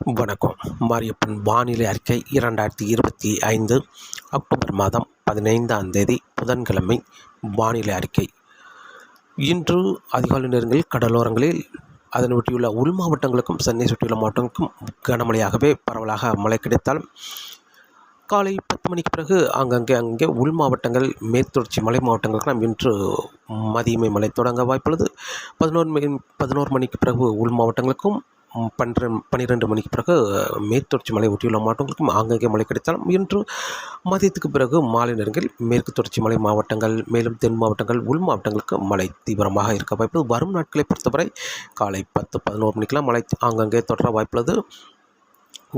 வணக்கம். மாரியப்பன் வானிலை அறிக்கை இரண்டாயிரத்தி இருபத்தி ஐந்து அக்டோபர் மாதம் பதினைந்தாம் தேதி புதன்கிழமை வானிலை அறிக்கை. இன்று அதிகாலை நேரங்களில் கடலோரங்களில் அதனை ஒட்டியுள்ள உள் மாவட்டங்களுக்கும் சென்னை சுற்றியுள்ள மாவட்டங்களுக்கும் கனமழையாகவே பரவலாக மழை கிடைத்தாலும் காலை பத்து மணிக்கு பிறகு அங்கங்கே அங்கே உள் மாவட்டங்கள் மேற்தொடர்ச்சி மலை மாவட்டங்களுக்கெல்லாம் இன்று மதியமை மழை தொடங்க வாய்ப்புள்ளது. பதினோரு மணி பதினோரு மணிக்கு பிறகு உள் மாவட்டங்களுக்கும் பன்னிரெண்டு பன்னிரெண்டு மணிக்கு பிறகு மேற்தொடர்ச்சி மலை ஒட்டியுள்ள மாவட்டங்களுக்கும் ஆங்காங்கே மழை கிடைத்தாலும் இன்று மதியத்துக்கு பிறகு மாலை நேரங்களில் மேற்கு தொடர்ச்சி மலை மாவட்டங்கள் மேலும் தென் மாவட்டங்கள் உள் மாவட்டங்களுக்கு மழை தீவிரமாக இருக்க வாய்ப்புள்ளது. வரும் நாட்களை பொறுத்தவரை காலை பத்து பதினோரு மணிக்கெலாம் மழை ஆங்காங்கே தொடர வாய்ப்புள்ளது.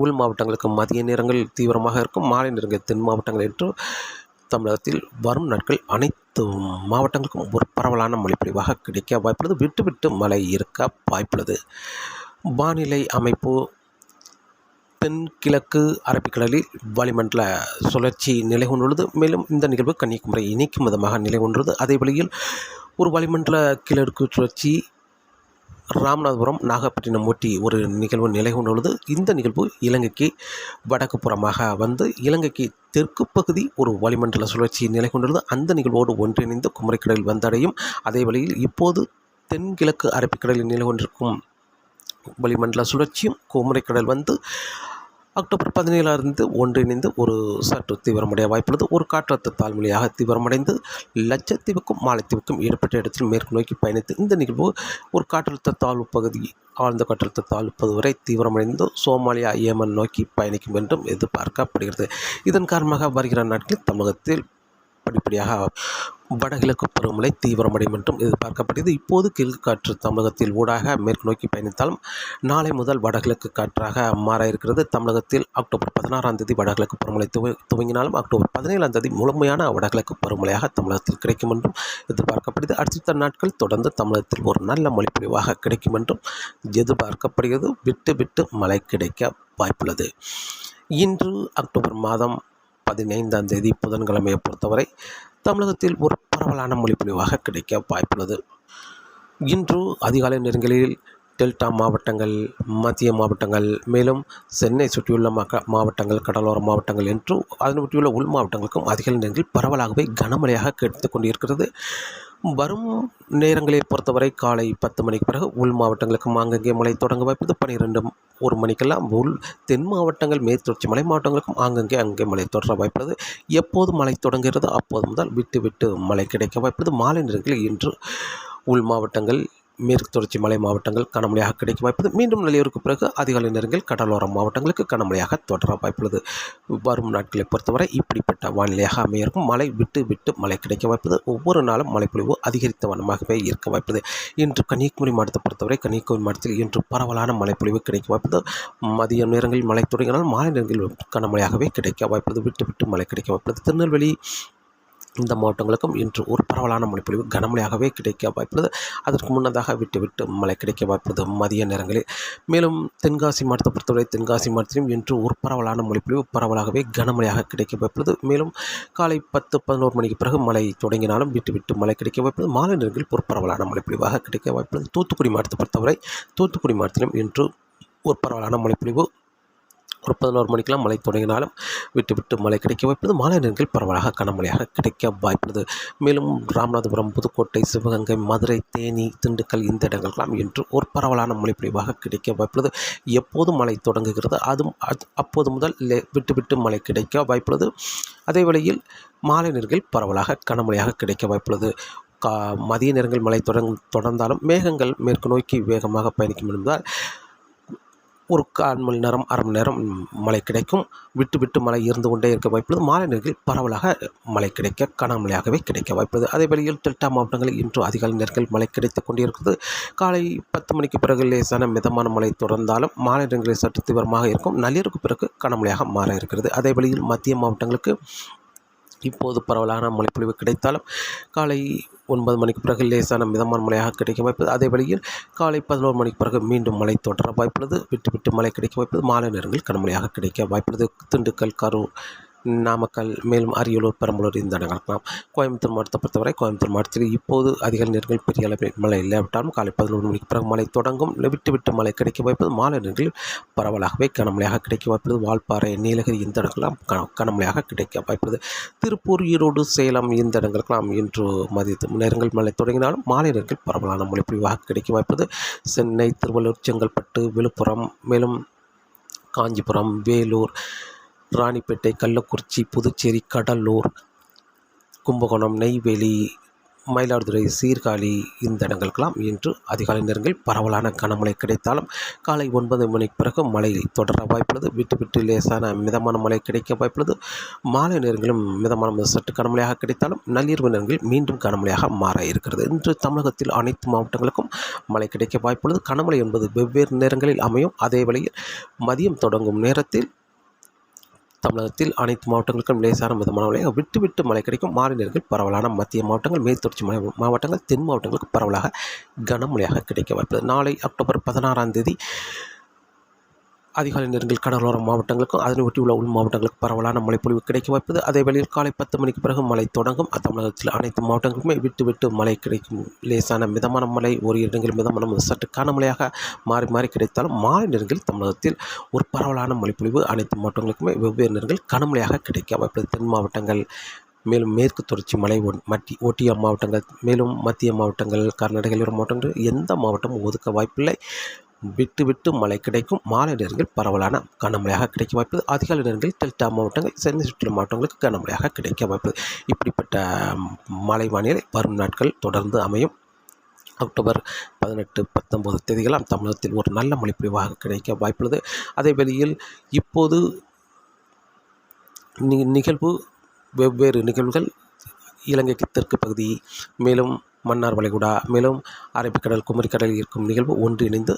உள் மாவட்டங்களுக்கு மதிய நேரங்கள் தீவிரமாக இருக்கும். மாலை நேரங்கள் தென் மாவட்டங்கள் என்று தமிழகத்தில் வரும் நாட்கள் அனைத்து மாவட்டங்களுக்கும் ஒரு பரவலான மழைப்பொழிவாக கிடைக்க வாய்ப்புள்ளது. விட்டு விட்டு மழை இருக்க வாய்ப்புள்ளது. வானிலை அமைப்பு தென்கிழக்கு அரபிக்கடலில் வளிமண்டல சுழற்சி நிலை கொண்டுள்ளது. மேலும் இந்த நிகழ்வு கன்னியாகுமரி இணைக்கும் விதமாக நிலை கொண்டுள்ளது. அதே வழியில் ஒரு வளிமண்டல கிழக்கு சுழற்சி ராமநாதபுரம் நாகப்பட்டினம் ஒட்டி ஒரு நிகழ்வு நிலை கொண்டுள்ளது. இந்த நிகழ்வு இலங்கைக்கு வடக்கு புறமாக வந்து இலங்கைக்கு தெற்கு பகுதி ஒரு வளிமண்டல சுழற்சி நிலை கொண்டுள்ளது. அந்த நிகழ்வோடு ஒன்றிணைந்து குமரிக்கடலில் வந்தடையும். அதே வழியில் இப்போது தென்கிழக்கு அரபிக்கடலில் நிலை கொண்டிருக்கும் வளிமண்டல சுழற்சியும் குமரிக்கடல் வந்து அக்டோபர் பதினேழிலிருந்து ஒன்றிணைந்து ஒரு சற்று தீவிரமடைய வாய்ப்புள்ளது. ஒரு காற்றழுத்த தாழ்மொழியாக தீவிரமடைந்து லட்சத்தீவுக்கும் மாலைத்தீவுக்கும் இடப்பட்ட இடத்தில் மேற்கு நோக்கி பயணித்து இந்த நிகழ்வு ஒரு காற்றழுத்த தாழ்வு பகுதி ஆழ்ந்த காற்றழுத்த தாழ்வு பகுதி வரை தீவிரமடைந்து சோமாலியா ஏமன் நோக்கி பயணிக்கும் என்றும் எதிர்பார்க்கப்படுகிறது. இதன் காரணமாக வருகிற நாட்களில் தமிழகத்தில் படிப்படியாக வடகிழக்கு பருவமழை தீவிரமடையும் என்றும் எதிர்பார்க்கப்படுகிறது. இப்போது கிழக்கு காற்று தமிழகத்தில் ஊடாக மேற்கு நோக்கி பயணித்தாலும் நாளை முதல் வடகிழக்கு காற்றாக மாற இருக்கிறது. தமிழகத்தில் அக்டோபர் பதினாறாம் தேதி வடகிழக்கு பருவமழை துவ துவங்கினாலும் அக்டோபர் பதினேழாம் தேதி முழுமையான வடகிழக்கு பருவமழையாக தமிழகத்தில் கிடைக்கும் என்றும் எதிர்பார்க்கப்படுகிறது. அடுத்த நாட்கள் தொடர்ந்து தமிழகத்தில் ஒரு நல்ல மொழிப்பொழிவாக கிடைக்கும் என்றும் எதிர்பார்க்கப்படுகிறது. விட்டு விட்டு மழை கிடைக்க வாய்ப்புள்ளது. இன்று அக்டோபர் மாதம் பதினைந்தாம் தேதி புதன்கிழமையை பொறுத்தவரை தமிழகத்தில் ஒரு பரவலான மொழிப்பொழிவாக கிடைக்க வாய்ப்புள்ளது. இன்று அதிகாலை நேரங்களில் டெல்டா மாவட்டங்கள் மத்திய மாவட்டங்கள் மேலும் சென்னை சுற்றியுள்ள மக்க மாவட்டங்கள் கடலோர மாவட்டங்கள் என்றும் அதனை ஒட்டியுள்ள உள் மாவட்டங்களுக்கும் அதிக நேரங்களில் பரவலாகவே கனமழையாக கிடைத்து கொண்டிருக்கிறது. வரும் நேரங்களை பொறுத்தவரை காலை பத்து மணிக்கு பிறகு உள் மாவட்டங்களுக்கும் ஆங்கங்கே மழை தொடங்க வாய்ப்பது பன்னிரெண்டு ஒரு மணிக்கெல்லாம் உள் தென் மாவட்டங்கள் மேற்தொடர்ச்சி மலை மாவட்டங்களுக்கும் ஆங்கங்கே அங்கே மழை தொடர வாய்ப்பது எப்போது மழை தொடங்குகிறது? அப்போது முதல் விட்டு விட்டு மழை கிடைக்க வாய்ப்பது மாலை நேரங்களில் இன்று உள் மாவட்டங்கள் மேற்கு தொடர்ச்சி மலை மாவட்டங்கள் கனமழையாக கிடைக்க வாய்ப்பது மீண்டும் நிலையூருக்கு பிறகு அதிகாலை நேரங்கள் கடலோர மாவட்டங்களுக்கு கனமழையாக தொடர வாய்ப்புள்ளது வரும் நாட்களை பொறுத்தவரை இப்படிப்பட்ட வானிலையாக அமையிருக்கும். மழை விட்டு விட்டு மழை கிடைக்க வாய்ப்பது ஒவ்வொரு நாளும் மழைப்பொழிவு அதிகரித்த வண்ணமாகவே இருக்க வாய்ப்பது இன்று கன்னியாகுமரி மாவட்டத்தை பொறுத்தவரை கன்னியாகுமரி மாவட்டத்தில் இன்று பரவலான மழைப்பொழிவு கிடைக்க வாய்ப்பது மதிய நேரங்களில் மழை தொடங்கினால் மாலை நேரங்களில் கனமழையாகவே கிடைக்க வாய்ப்பது விட்டு விட்டு மழை கிடைக்க வாய்ப்பது திருநெல்வேலி இந்த மாவட்டங்களுக்கும் இன்று ஒரு பரவலான மழைப்பொழிவு கனமழையாகவே கிடைக்க வாய்ப்புள்ளது. அதற்கு முன்னதாக விட்டு விட்டு மழை கிடைக்க வாய்ப்புள்ளது. மதிய நேரங்களில் மேலும் தென்காசி மாவட்டத்தை பொறுத்தவரை தென்காசி மாவட்டத்திலும் இன்று ஒரு பரவலான மழைப்பொழிவு பரவலாகவே கனமழையாக கிடைக்க வாய்ப்புள்ளது. மேலும் காலை பத்து பதினோரு மணிக்கு பிறகு மழை தொடங்கினாலும் விட்டு விட்டு மழை கிடைக்க வாய்ப்புள்ளது. மாலை நேரங்களில் ஒரு பரவலான மழைப்பொழிவாக கிடைக்க வாய்ப்புள்ளது. தூத்துக்குடி மாவட்டத்தை பொறுத்தவரை தூத்துக்குடி மாவட்டத்திலும் இன்று ஒரு பரவலான மழைப்பொழிவு ஒரு பதினோரு மணிக்கெல்லாம் மழை தொடங்கினாலும் விட்டு விட்டு மழை கிடைக்க வாய்ப்பது மாலை நேரங்களில் பரவலாக கனமழையாக கிடைக்க வாய்ப்புள்ளது. மேலும் ராமநாதபுரம் புதுக்கோட்டை சிவகங்கை மதுரை தேனி திண்டுக்கல் இந்த இடங்கள்லாம் இன்று ஒரு பரவலான மழைப்பொழிவாக கிடைக்க வாய்ப்புள்ளது. எப்போது மழை தொடங்குகிறது? அதுவும் அது அப்போது முதல் லே விட்டு விட்டு மழை கிடைக்க வாய்ப்புள்ளது. அதே வேளையில் மாலை நேரங்களில் பரவலாக கனமழையாக கிடைக்க வாய்ப்புள்ளது. கா மதிய நேரங்கள் மழை தொடங் தொடர்ந்தாலும் மேகங்கள் மேற்கு நோக்கி வேகமாக பயணிக்கும் என்பதால் ஒரு கால் மணி நேரம் அரை மணி நேரம் மழை கிடைக்கும். விட்டு விட்டு மழை இருந்து கொண்டே இருக்க வாய்ப்புள்ளது. மாலை நேரங்களில் பரவலாக மழை கிடைக்க கனமழையாகவே கிடைக்க வாய்ப்புள்ளது. அதே வழியில் டெல்டா மாவட்டங்களில் இன்று அதிகாலை நேரங்களில் மழை கிடைத்து கொண்டிருக்கிறது. காலை பத்து மணிக்கு பிறகு லேசான மிதமான மழை தொடர்ந்தாலும் மாலை நேரங்களில் சற்று தீவிரமாக இருக்கும். நள்ளிரவுக்கு பிறகு கனமழையாக மாற இருக்கிறது. அதே வழியில் மத்திய மாவட்டங்களுக்கு இப்போது பரவலான மழைப்பொழிவு கிடைத்தாலும் காலை ஒன்பது மணிக்கு பிறகு லேசான மிதமான மழையாக கிடைக்க வாய்ப்பு அதே வழியில் காலை பதினோரு மணிக்கு பிறகு மீண்டும் மழை தொடர வாய்ப்புள்ளது. விட்டு விட்டு மழை கிடைக்க வாய்ப்புள்ளது. மாலை நேரங்களில் கனமழையாக கிடைக்க வாய்ப்புள்ளது. திண்டுக்கல் கரூர் நாமக்கல் மேலும் அரியலூர் பெரம்பலூர் இந்த இடங்களுக்கெல்லாம் கோயம்புத்தூர் மாவட்டத்தை பொறுத்தவரை கோயம்புத்தூர் மாவட்டத்தில் இப்போது அதிக நேரங்கள் பெரிய அளவில் மழை இல்லாவிட்டாலும் காலை பதினோரு மணிக்கு பிறகு மழை தொடங்கும். விட்டு விட்டு மழை கிடைக்க வாய்ப்பது மாலை நேரங்களில் பரவலாகவே கனமழையாக கிடைக்க வாய்ப்பது. வால்பாறை நீலகிரி இந்த இடங்கள்லாம் க கனமழையாக கிடைக்க வாய்ப்பது. திருப்பூர் ஈரோடு சேலம் இந்த இடங்களுக்கெல்லாம் இன்று மதிய நேரங்கள் மழை தொடங்கினாலும் மாலை நேரங்கள் பரவலான மழை பொழிவாக கிடைக்க வாய்ப்பது. சென்னை திருவள்ளூர் செங்கல்பட்டு விழுப்புரம் மேலும் காஞ்சிபுரம் வேலூர் ராணிப்பேட்டை கள்ளக்குறிச்சி புதுச்சேரி கடலூர் கும்பகோணம் நெய்வேலி மயிலாடுதுறை சீர்காழி இந்த இடங்களுக்கெல்லாம் இன்று அதிகாலை நேரங்களில் பரவலான கனமழை கிடைத்தாலும் காலை ஒன்பது மணிக்கு பிறகு மழை தொடர வாய்ப்புள்ளது. விட்டு விட்டு லேசான மிதமான மழை கிடைக்க வாய்ப்புள்ளது. மாலை நேரங்களும் மிதமான சற்று கனமழையாக கிடைத்தாலும் நள்ளிரவு நேரங்களில் மீண்டும் கனமழையாக மாற இருக்கிறது. இன்று தமிழகத்தில் அனைத்து மாவட்டங்களுக்கும் மழை கிடைக்க வாய்ப்புள்ளது. கனமழை என்பது வெவ்வேறு நேரங்களில் அமையும். அதே வழியில் மதியம் தொடங்கும் நேரத்தில் தமிழகத்தில் அனைத்து மாவட்டங்களுக்கும் லேசான மிதமான மழை விட்டு விட்டு மழை கிடைக்கும். மாலை நேரங்கள் பரவலான மத்திய மாவட்டங்கள் மேல் தொடர்ச்சி மலை மாவட்டங்கள் தென் மாவட்டங்களுக்கு பரவலாக கனமழையாக கிடைக்க வாய்ப்பு நாளை அக்டோபர் பதினாறாம் தேதி அதிகாலை நேரங்கள் கடலோர மாவட்டங்களுக்கும் அதனை ஒட்டியுள்ள உள் மாவட்டங்களுக்கு பரவலான மழைப்பொழிவு கிடைக்க வாய்ப்பது அதே வேளையில் காலை பத்து மணிக்கு பிறகு மழை தொடங்கும். தமிழகத்தில் அனைத்து மாவட்டங்களுக்குமே விட்டு விட்டு மழை கிடைக்கும். லேசான மிதமான மழை ஒரு இடங்களில் மிதமான சற்று கனமழையாக மாறி மாறி கிடைத்தாலும் மாலை நேரங்களில் தமிழகத்தில் ஒரு பரவலான மழைப்பொழிவு அனைத்து மாவட்டங்களுக்குமே வெவ்வேறு நேரங்கள் கனமழையாக கிடைக்க வாய்ப்பது தென் மாவட்டங்கள் மேலும் மேற்கு தொடர்ச்சி மலை மட்டி ஒட்டிய மாவட்டங்கள் மேலும் மத்திய மாவட்டங்கள் கர்நாடக மாவட்டங்கள் எந்த மாவட்டமும் ஒதுக்க வாய்ப்பில்லை. விட்டு விட்டு மழை கிடைக்கும். மாலை நேரங்கள் பரவலான கனமழையாக கிடைக்க வாய்ப்பு. அதிகாலை நேரங்களில் டெல்டா மாவட்டங்கள் சென்னை சுற்றுலா மாவட்டங்களுக்கு கனமழையாக கிடைக்க வாய்ப்பு. இப்படிப்பட்ட மழை வானிலை வரும் நாட்கள் தொடர்ந்து அமையும். அக்டோபர் பதினெட்டு பத்தொம்போது தேதிகளாம் தமிழகத்தில் ஒரு நல்ல மொழிப்பொழிவாக கிடைக்க வாய்ப்புள்ளது. அதே வேளையில் இப்போது நிகழ்வு வெவ்வேறு நிகழ்வுகள். இலங்கைக்கு தெற்கு பகுதி மேலும் மன்னார் வளைகுடா மேலும் அரபிக்கடல் குமரிக்கடலில் இருக்கும் நிகழ்வு ஒன்றிணைந்து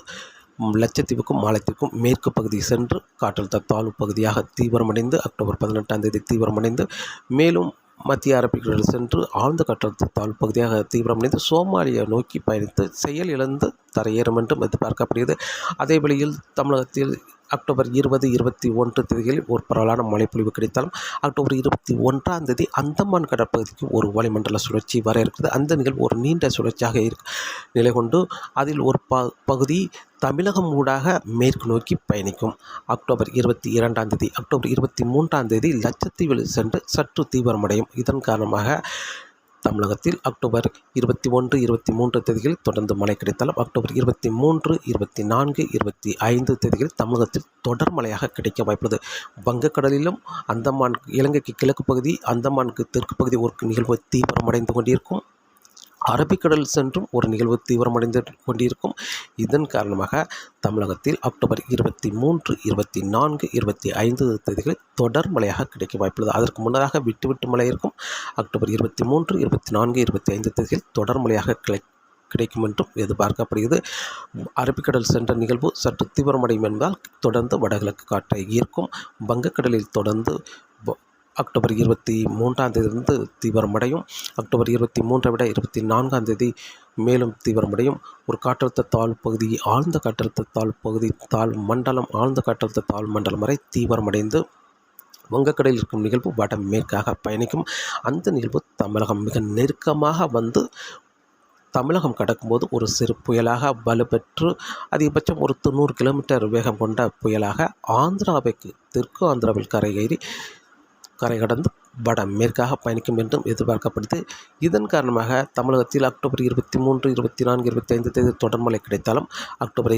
லட்சத்தீவுக்கும் மாலத்தீவுக்கும் மேற்கு பகுதி சென்று காற்றழுத்த தாழ்வு பகுதியாக தீவிரமடைந்து அக்டோபர் பதினெட்டாம் தேதி தீவிரமடைந்து மேலும் மத்திய அரபிக்கடல் சென்று ஆழ்ந்த காற்றழுத்த தாழ்வு பகுதியாக தீவிரமடைந்து சோமாலியா நோக்கி பயணித்து செயல் இழந்து தரையேறும் என்றும் எதிர்பார்க்கப்படுகிறது. அதே வழியில் தமிழகத்தில் அக்டோபர் இருபது இருபத்தி ஒன்று தேதிகளில் ஒரு பரவலான மழைப்பொழிவு கிடைத்தாலும் அக்டோபர் இருபத்தி ஒன்றாம் தேதி அந்தமான் கடற்பகுதிக்கு ஒரு வளிமண்டல சுழற்சி வர இருக்கிறது அந்த நிகழ்வு ஒரு நீண்ட சுழற்சியாக இருக்கு நிலை கொண்டு அதில் ஒரு ப பகுதி தமிழகம் ஊடாக மேற்கு நோக்கி பயணிக்கும். அக்டோபர் இருபத்தி இரண்டாம் தேதி அக்டோபர் இருபத்தி மூன்றாம் தேதி லட்சத்தீவில் சென்று சற்று தீவிரமடையும். இதன் காரணமாக தமிழகத்தில் அக்டோபர் இருபத்தி ஒன்று இருபத்தி மூன்று தேதிகளில் தொடர்ந்து மழை கிடைத்தாலும் அக்டோபர் இருபத்தி மூன்று இருபத்தி நான்கு இருபத்தி ஐந்து தேதிகளில் தமிழகத்தில் தொடர் மழையாக கிடைக்க வாய்ப்புள்ளது. வங்கக்கடலிலும் அந்தமான் இலங்கைக்கு கிழக்கு பகுதி அந்தமானுக்கு தெற்கு பகுதி ஒரு நிகழ்வு தீவிரமடைந்து கொண்டிருக்கும். அரபிக்கடல் சென்றும் ஒரு நிகழ்வு தீவிரமடைந்து கொண்டிருக்கும். இதன் காரணமாக தமிழகத்தில் அக்டோபர் இருபத்தி மூன்று இருபத்தி நான்கு இருபத்தி ஐந்து தேதிகளில் தொடர் மழையாக கிடைக்க வாய்ப்புள்ளது. அதற்கு முன்னதாக விட்டு விட்டு மழை இருக்கும். அக்டோபர் இருபத்தி மூன்று இருபத்தி நான்கு இருபத்தி ஐந்து தேதிகளில் தொடர் மழையாக கிடை கிடைக்கும் என்றும் எதிர்பார்க்கப்படுகிறது. அரபிக்கடல் சென்ற நிகழ்வு சற்று தீவிரமடையும் என்பதால் தொடர்ந்து வடகிழக்கு காற்றை ஈர்க்கும். வங்கக்கடலில் தொடர்ந்து அக்டோபர் இருபத்தி மூன்றாம் தேதியிலிருந்து தீவிரமடையும். அக்டோபர் இருபத்தி மூன்றை விட இருபத்தி நான்காம் தேதி மேலும் தீவிரமடையும். ஒரு காற்றழுத்த தாழ் பகுதி ஆழ்ந்த காற்றழுத்த தாழ் பகுதி தாழ் மண்டலம் ஆழ்ந்த காற்றழுத்த தாழ் மண்டலம் வரை தீவிரமடைந்து வங்கக்கடையில் இருக்கும் நிகழ்வு வடமேற்காக பயணிக்கும். அந்த நிகழ்வு தமிழகம் மிக நெருக்கமாக வந்து தமிழகம் கடக்கும்போது ஒரு சிறு புயலாக வலுப்பெற்று அதிகபட்சம் ஒரு தொண்ணூறு கிலோமீட்டர் வேகம் கொண்ட புயலாக ஆந்திராவிற்கு தெற்கு ஆந்திராவில் கரையேறி கரை கடந்து வட மேற்காக பயணிக்கும் என்றும் எதிர்பார்க்கப்படுது. இதன் காரணமாக தமிழகத்தில் அக்டோபர் இருபத்தி மூன்று இருபத்தி நான்கு இருபத்தி ஐந்து தேதி தொடர் மழை கிடைத்தாலும் அக்டோபர்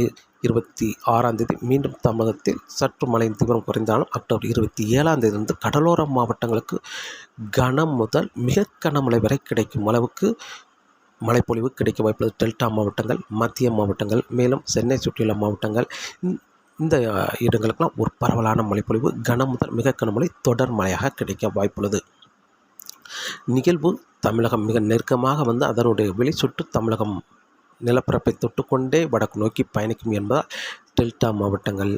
இருபத்தி ஆறாம் தேதி மீண்டும் தமிழகத்தில் சற்று மழையின் தீவிரம் குறைந்தாலும் அக்டோபர் இருபத்தி ஏழாம் தேதியிலிருந்து கடலோர மாவட்டங்களுக்கு கனம் முதல் மிக கனமழை வரை கிடைக்கும் அளவுக்கு மழைப்பொழிவு கிடைக்க வாய்ப்புள்ளது. டெல்டா மாவட்டங்கள் மத்திய மாவட்டங்கள் மேலும் சென்னை சுற்றியுள்ள மாவட்டங்கள் இந்த இடங்களுக்கெல்லாம் ஒரு பரவலான மழைப்பொழிவு கனம் முதல் மிக கனமழை தொடர் மழையாக கிடைக்க வாய்ப்புள்ளது. நிகழ்வு தமிழகம் மிக நெருக்கமாக வந்து அதனுடைய வெளிச்சுட்டு தமிழகம் நிலப்பரப்பை தொட்டுக்கொண்டே வடக்கு நோக்கி பயணிக்கும் என்பதால் டெல்டா மாவட்டங்கள்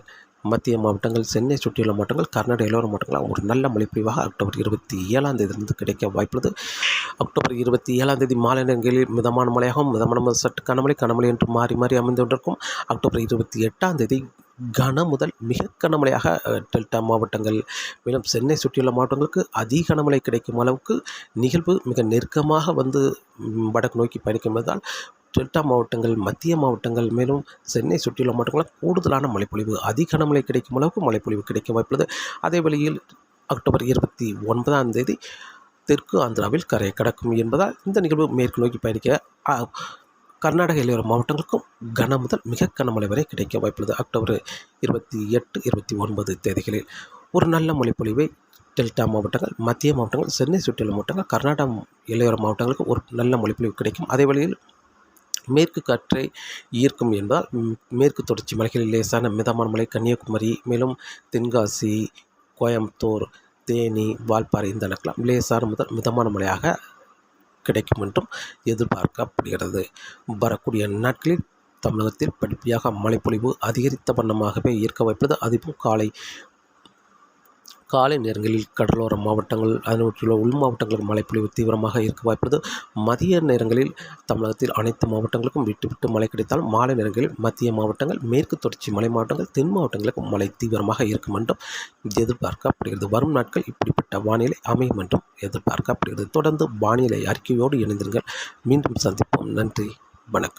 மத்திய மாவட்டங்கள் சென்னை சுற்றியுள்ள மாவட்டங்கள் கர்நாடக எல்லோரும் மாவட்டங்களாக ஒரு நல்ல மழைப்பொழிவாக அக்டோபர் இருபத்தி ஏழாம் தேதியிலிருந்து கிடைக்க வாய்ப்புள்ளது. அக்டோபர் இருபத்தி ஏழாம் தேதி மாலை நேரங்களில் மிதமான மழையாகவும் மிதமான சற்று கனமழை கனமழை என்று மாறி மாறி அமைந்து கொண்டிருக்கும் அக்டோபர் இருபத்தி எட்டாம் தேதி கன முதல் மிக கனமழையாக டெல்டா மாவட்டங்கள் மேலும் சென்னை சுற்றியுள்ள மாவட்டங்களுக்கு அதிக கனமழை கிடைக்கும் அளவுக்கு நிகழ்வு மிக நெருக்கமாக வந்து வடக்கு நோக்கி பயணிக்கும் என்பதால் டெல்டா மாவட்டங்கள் மத்திய மாவட்டங்கள் மேலும் சென்னை சுற்றியுள்ள மாவட்டங்களில் கூடுதலான மழைப்பொழிவு அதிக கனமழை கிடைக்கும் அளவுக்கு மழைப்பொழிவு கிடைக்க வாய்ப்புள்ளது. அதே வழியில் அக்டோபர் இருபத்தி ஒன்பதாம் தேதி தெற்கு ஆந்திராவில் கரையை கடக்கும் என்பதால் இந்த நிகழ்வு மேற்கு நோக்கி பயணிக்க கர்நாடக எல்லையோர மாவட்டங்களுக்கும் கன முதல் மிக கனமழை வரை கிடைக்க வாய்ப்புள்ளது. அக்டோபர் இருபத்தி எட்டு இருபத்தி ஒன்பது தேதிகளில் ஒரு நல்ல மொழிப்பொழிவை டெல்டா மாவட்டங்கள் மத்திய மாவட்டங்கள் சென்னை சுற்றியுள்ள மாவட்டங்கள் கர்நாடக இளையோர மாவட்டங்களுக்கு ஒரு நல்ல மொழிப்பொழிவு கிடைக்கும். அதே வழியில் மேற்கு காற்றை ஈர்க்கும் என்பதால் மேற்கு தொடர்ச்சி மலைகளில் லேசான மிதமான மலை கன்னியாகுமரி மேலும் தென்காசி கோயம்புத்தூர் தேனி வால்பாறை இந்த நடக்கலாம் லேசான முதல் மிதமான மழையாக கிடைக்கும் என்றும் எதிர்பார்க்கப்படுகிறது. வரக்கூடிய நாட்களில் தமிழகத்தில் படிப்படியாக மழைப்பொழிவு அதிகரித்த வண்ணமாகவே இருக்க வாய்ப்புள்ளது அதுவும் காலை காலை நேரங்களில் கடலோர மாவட்டங்கள் அதனுள்ள உள் மாவட்டங்களுக்கு மழைப்பொழிவு தீவிரமாக இருக்க வாய்ப்புள்ளது. மதிய நேரங்களில் தமிழகத்தில் அனைத்து மாவட்டங்களுக்கும் விட்டு விட்டு மழை கிடைத்தால் மாலை நேரங்களில் மத்திய மாவட்டங்கள் மேற்கு தொடர்ச்சி மலை மாவட்டங்கள் தென் மாவட்டங்களுக்கு மழை தீவிரமாக இருக்கும் என்றும் எதிர்பார்க்கப்படுகிறது. வரும் நாட்கள் இப்படிப்பட்ட வானிலை அமையும் என்றும் எதிர்பார்க்கப்படுகிறது. தொடர்ந்து வானிலை அறிக்கையோடு இணைந்திருங்கள். மீண்டும் சந்திப்போம். நன்றி. வணக்கம்.